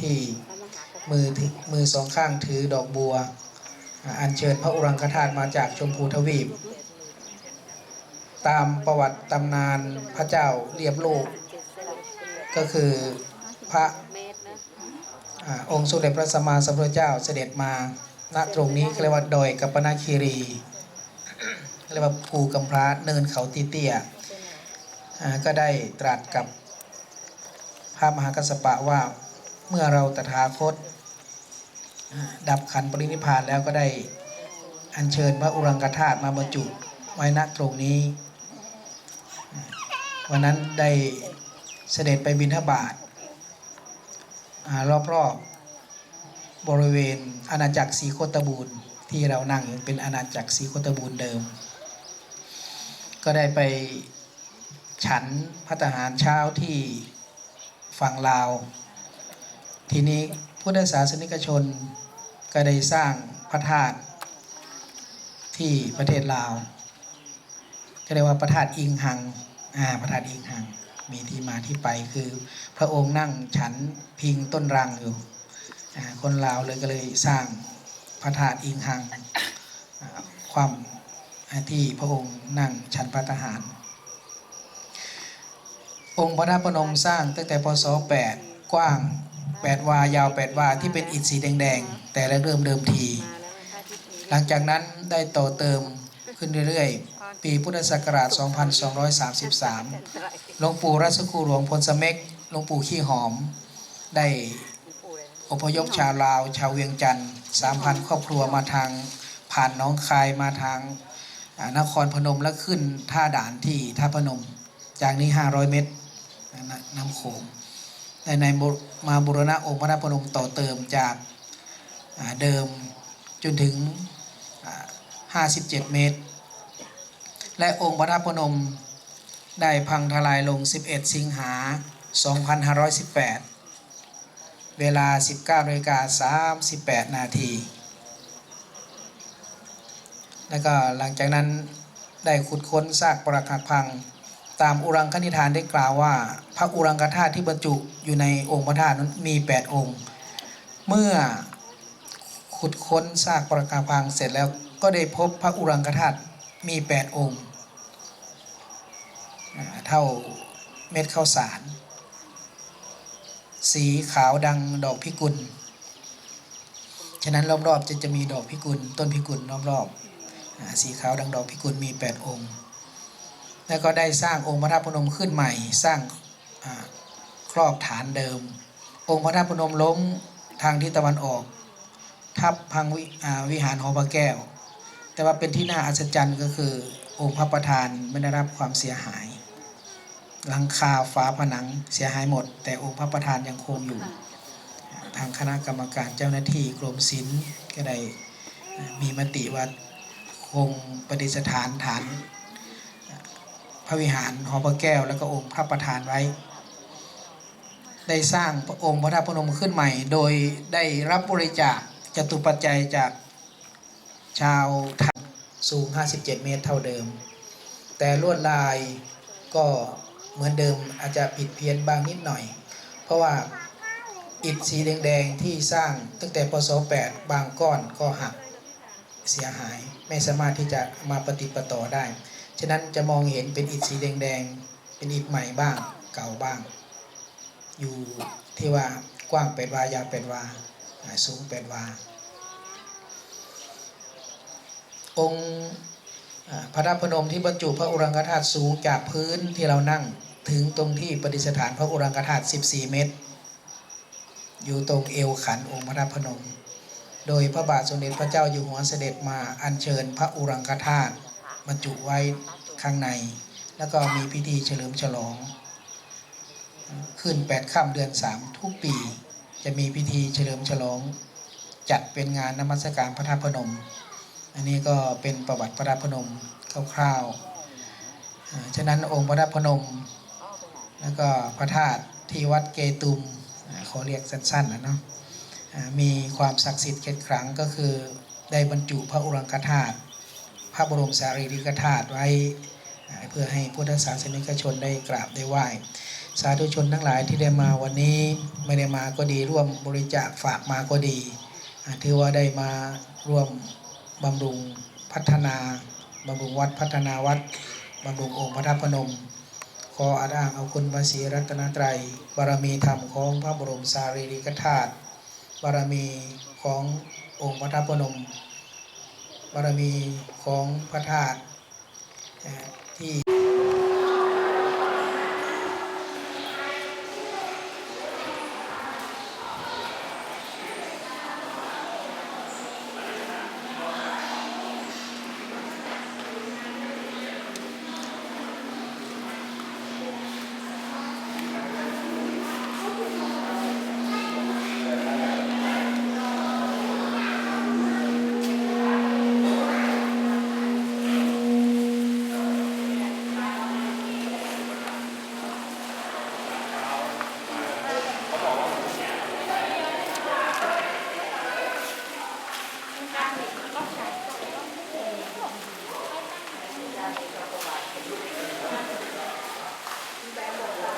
ที่มือมือสองข้างถือดอกบัว อัญเชิญพระอุรังคธาตุมาจากชมพูทวีป ตามประวัติตำนานพระเจ้าเรียบโลก ก็คือพระอองค์สมเด็จพระสัมมาสัมพุทธเจ้าเสด็จมาณตรงนี้เรียกว่าดอยกัปปนาคีรีเรียกว่าภูกำพร้าเนินเขาตีเตี้ยก็ได้ตรัสกับพระมหากัสสปะว่า เมื่อเราตถาคต ดับขันปรินิพานแล้วก็ได้อัญเชิญพระอุรังคธาตุมาบรรจุไว้ณตรงนี้ วันนั้นได้เสด็จไปบิณฑบาตอ่ารอบๆบริเวณอาณาจักรศรีโคตบูรณ์ที่เรานั่งอยู่เป็นอาณาจักรศรีโคตบูรณ์เดิม ก็ได้ไปฉันพัตหารเช้าที่ฝั่งลาว ทีนี้พุทธศาสนิกชนก็ได้สร้างพระธาตุที่ประเทศลาวก็เรียกว่าพระธาตุอิงหังอ่าพระธาตุอิงหัง มีที่มาที่ไปคือพระองค์นั่งฉันพิงต้นรังอยู่คนลาวเลยก็เลยสร้างพระธาตุอิงหังความที่พระองค์นั่งฉันพระทหาร องค์พระธาตุพนมสร้างตั้งแต่พศ 8 กว้าง 8 วายาว 8 วาที่เป็นอิฐสีแดงๆ แต่ละเริ่มเดิมที หลังจากนั้นได้ต่อเติมขึ้นเรื่อยๆ ปีพุทธศักราช 2233 หลวงปู่รัชคูหลวงพลสเม็กหลวงปู่ขี้หอม ได้อพยพชาวลาว ชาวเวียงจันทร์สามพันครอบครัวมาทางผ่านน้องคายมาทางนครพนมแล้วขึ้นท่าด่านที่ท่าพนม จากนี้ 500 เมตรน้ำโขง ในในมาบุรณะองค์พระธาตุพนมต่อเติมจากเดิมจนถึง 57 เมตร และองค์พระธาตุพนมได้พังทลายลง 11 สิงหา 2518 เวลา 19นาฬิกา38 นาที แล้วก็หลังจากนั้นได้ขุดค้นซากปรักหักพัง ตามอุรังคณิธานได้กล่าวว่า พระอุรังคธาตุที่บรรจุอยู่ในองค์พระธาตุนั้นมี 8 องค์ เมื่อขุดค้นซากปรักหักพังเสร็จแล้วก็ได้พบพระอุรังคธาตุมี 8 องค์ เท่าเม็ดข้าวสาร สีขาวดังดอกพิกุล ฉะนั้นรอบๆจะจะมีดอกพิกุล ต้นพิกุลรอบๆสีขาวดังดอกพิกุลมี 8 องค์ แล้วก็ได้สร้างองค์พระธาตุพนมขึ้นใหม่ สร้างครอบฐานเดิม องค์พระธาตุพนมล้มทางทิศตะวันออก ทับพังวิอ่าวิหารหอพระแก้ว แต่ว่าเป็นที่น่าอัศจรรย์ก็คือ องค์พระประธานไม่ได้รับความเสียหาย หลังคาฝาผนังเสียหายหมด แต่องค์พระประธานยังคงอยู่ ทางคณะกรรมการเจ้าหน้าที่กรมศิลป์ก็ได้มีมติว่าคงปฏิสถานฐาน พระวิหารหอพระแก้ว แล้วก็องค์พระประธานไว้ ได้สร้างพระองค์พระธาตุพนมขึ้นใหม่ โดยได้รับบริจาคจตุปัจจัยจากชาวไทยสูง 57 เมตรเท่าเดิม แต่ลวดลายก็เหมือนเดิมอาจจะผิดเพี้ยนบางนิดหน่อย เพราะว่าอิฐสีแดงๆที่สร้างตั้งแต่พศ 8 บางก้อนก็หักเสียหายไม่สามารถที่จะมาปฏิปต่อได้ ฉะนั้นจะมองเห็นเป็นอิฐสีแดงๆ เป็นอิฐใหม่บ้าง เก่าบ้าง อยู่ที่ว่ากว้าง8วายาว8วาอ่าสูง8วา องค์พระธาตุพนมที่บรรจุพระอุรังคธาตุสูงจากพื้นที่เรานั่งถึงตรงที่ประดิษฐานพระอุรังคธาตุ14 เมตร อยู่ตรงเอวขันองค์พระธาตุพนม โดยพระบาทสมเด็จพระเจ้าอยู่หัวเสด็จมาอัญเชิญพระอุรังคธาตุ บรรจุไว้ข้างใน แล้วก็มีพิธีเฉลิมฉลอง ขึ้น8ค่ำเดือน3ทุกปี จะมีพิธีเฉลิมฉลอง จัดเป็นงานนมัสการพระธาตุพนม อันนี้ก็เป็นประวัติพระธาตุพนมคร่าวๆฉะนั้นองค์พระธาตุพนม แล้วก็พระธาตุที่วัดเกตุมเขาเรียกสั้นๆนะเนาะมีความศักดิ์สิทธิ์เกศครั้งก็คือได้บรรจุพระอุรังคธาตุ พระบรมสารีริกธาตุไว้ เพื่อให้พุทธศาสนิกชนได้กราบได้ไหว้ สาธุชนทั้งหลายที่ได้มาวันนี้ไม่ได้มาก็ดีร่วมบริจาคฝากมาก็ดีถือว่าได้มาร่วมบำรุงพัฒนาบำรุงวัดพัฒนาวัดบำรุงองค์พระธาตุพนม ขออาอ้างเอาคุณพระศรีรัตนตรัยบารมีธรรมของพระบรมสารีริกธาตุบารมีขององค์พระธาตุพนม บารมีของพระธาตุที่ เอ่อที่ยัง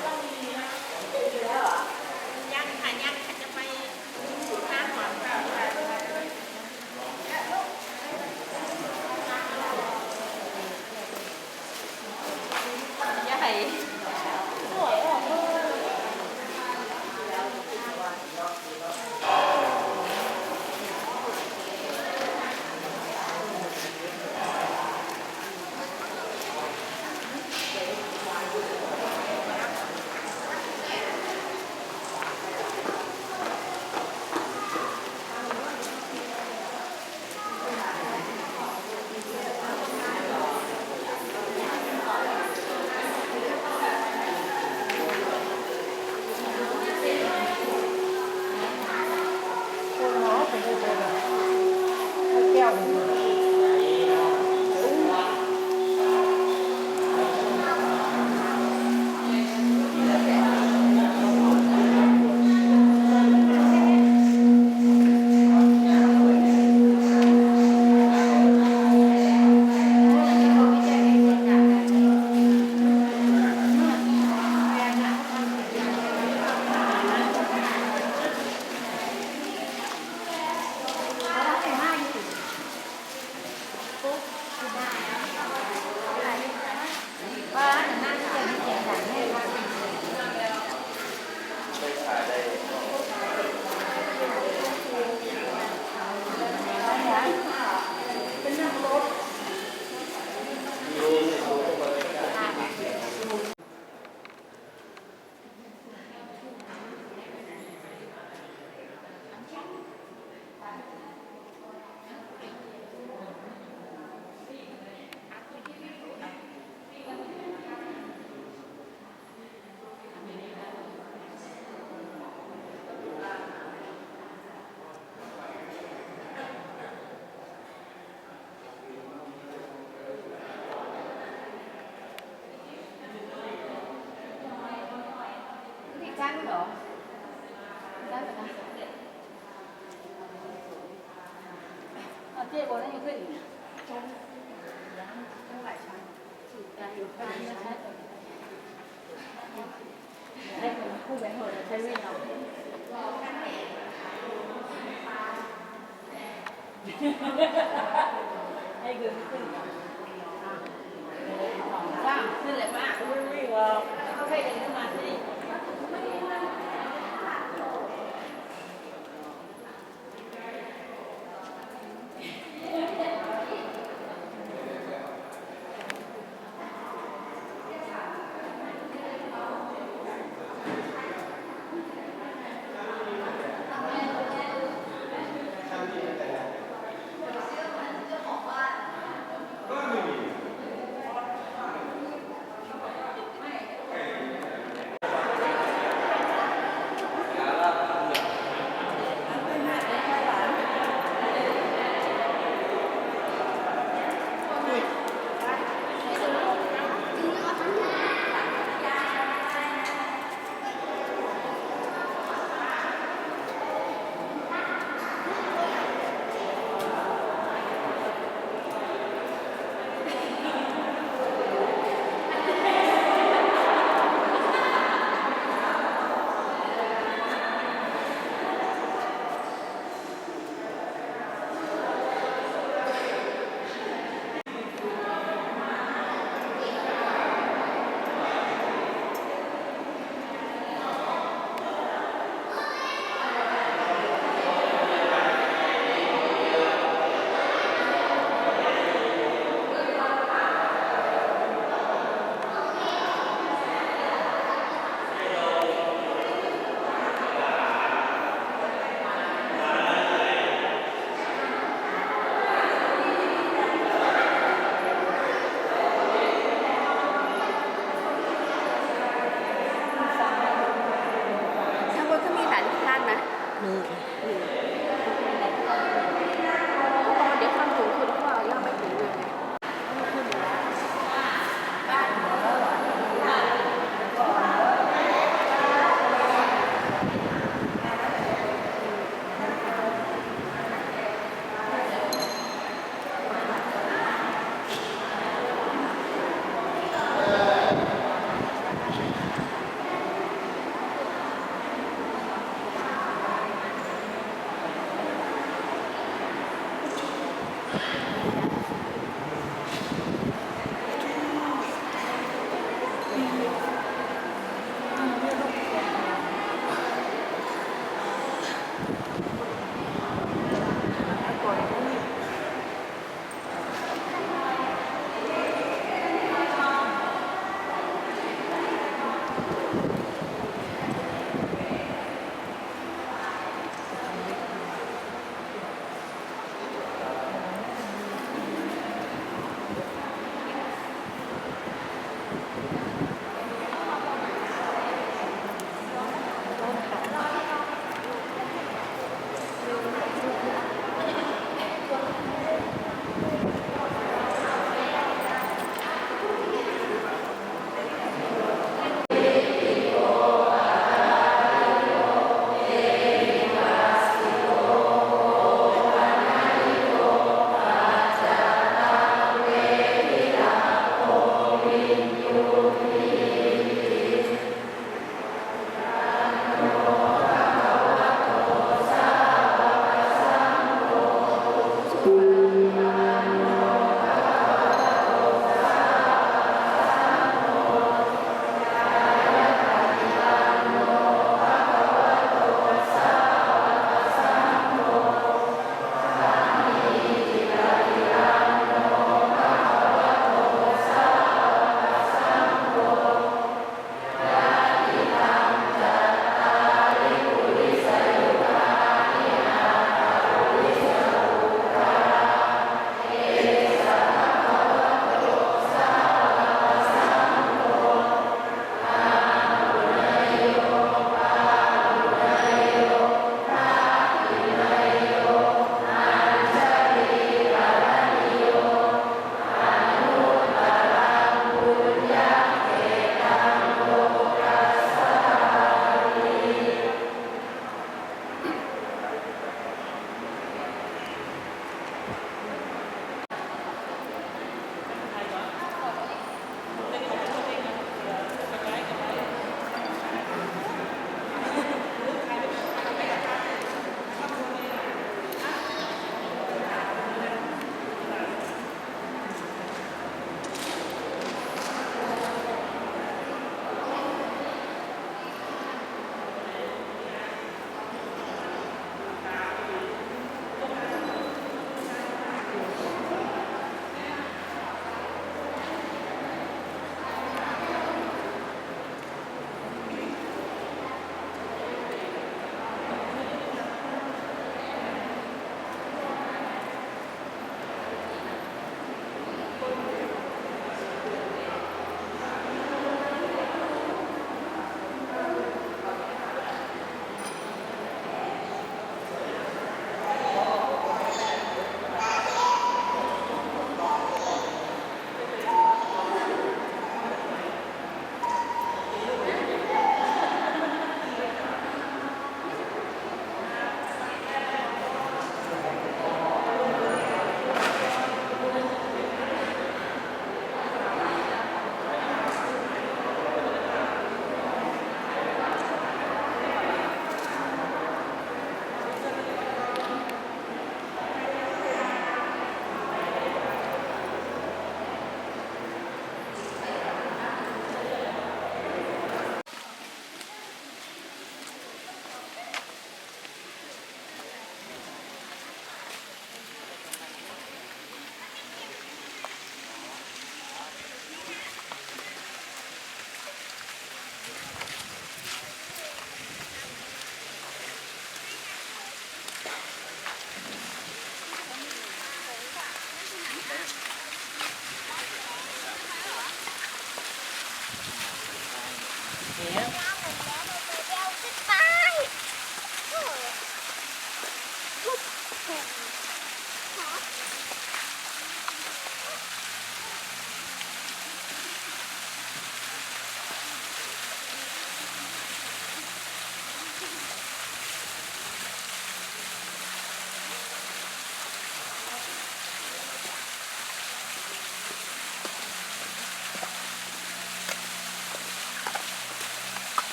ให้คนคู่ไปเหอะใช้เวลาให้เกินขึ้นสอสางขึ้นเลยมากวิ่งวิ่งว่าเขาให้เงิน うん。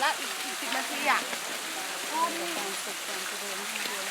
แล้วอีกสิบนาทีอะคว